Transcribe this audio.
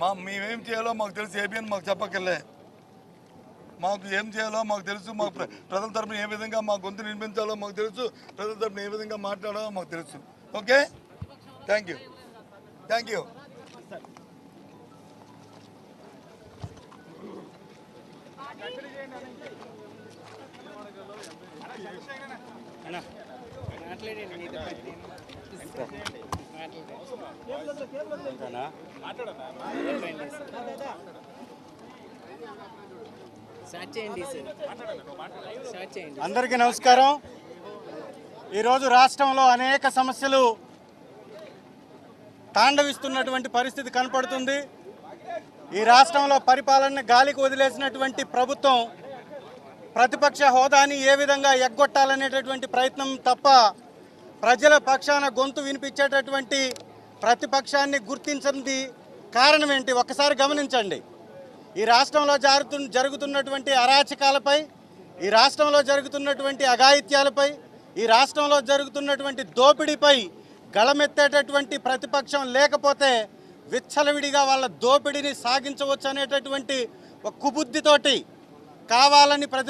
మా మేమేం చేయాలో మాకు తెలుసు ఏబిఎన్ మాకు చెప్పక్కర్లే. మాకు ఏం చేయాలో మాకు తెలుసు మాకు ప్ర- ప్రజల తరపున ఏ విధంగా మా గొంతు నిర్మించాలో మాకు తెలుసు ప్రజల తరపున ఏ విధంగా మాట్లాడాలో మాకు తెలుసు. Okay? Thank you thank you మాట్లాడండి. మాట్లాడండి. అందరికీ నమస్కారం. ఈరోజు రాష్ట్రంలో అనేక సమస్యలు తాండవిస్తున్నటువంటి పరిస్థితి కనపడుతుంది. ఈ రాష్ట్రంలో పరిపాలనని గాలికి వదిలేసినటువంటి ప్రభుత్వం ప్రతిపక్ష హోదాని ఏ విధంగా ఎగ్గొట్టాలనేటటువంటి ప్రయత్నం తప్ప ప్రజల పక్షాన గొంతు వినిపించేటటువంటి ప్రతిపక్షాన్ని గుర్తించింది కారణం ఏంటి? ఒక్కసారి గమనించండి. ఈ రాష్ట్రంలో జరుగుతు జరుగుతున్నటువంటి అరాచకాలపై ఈ రాష్ట్రంలో జరుగుతున్నటువంటి అఘాయిత్యాలపై ఈ రాష్ట్రంలో జరుగుతున్నటువంటి దోపిడీపై గళమెత్తేటటువంటి ప్రతిపక్షం లేకపోతే విచ్చలవిడిగా వాళ్ళ దోపిడీని సాగించవచ్చు అనేటటువంటి ఒక కుబుద్ధితోటి కావాలని ప్రతి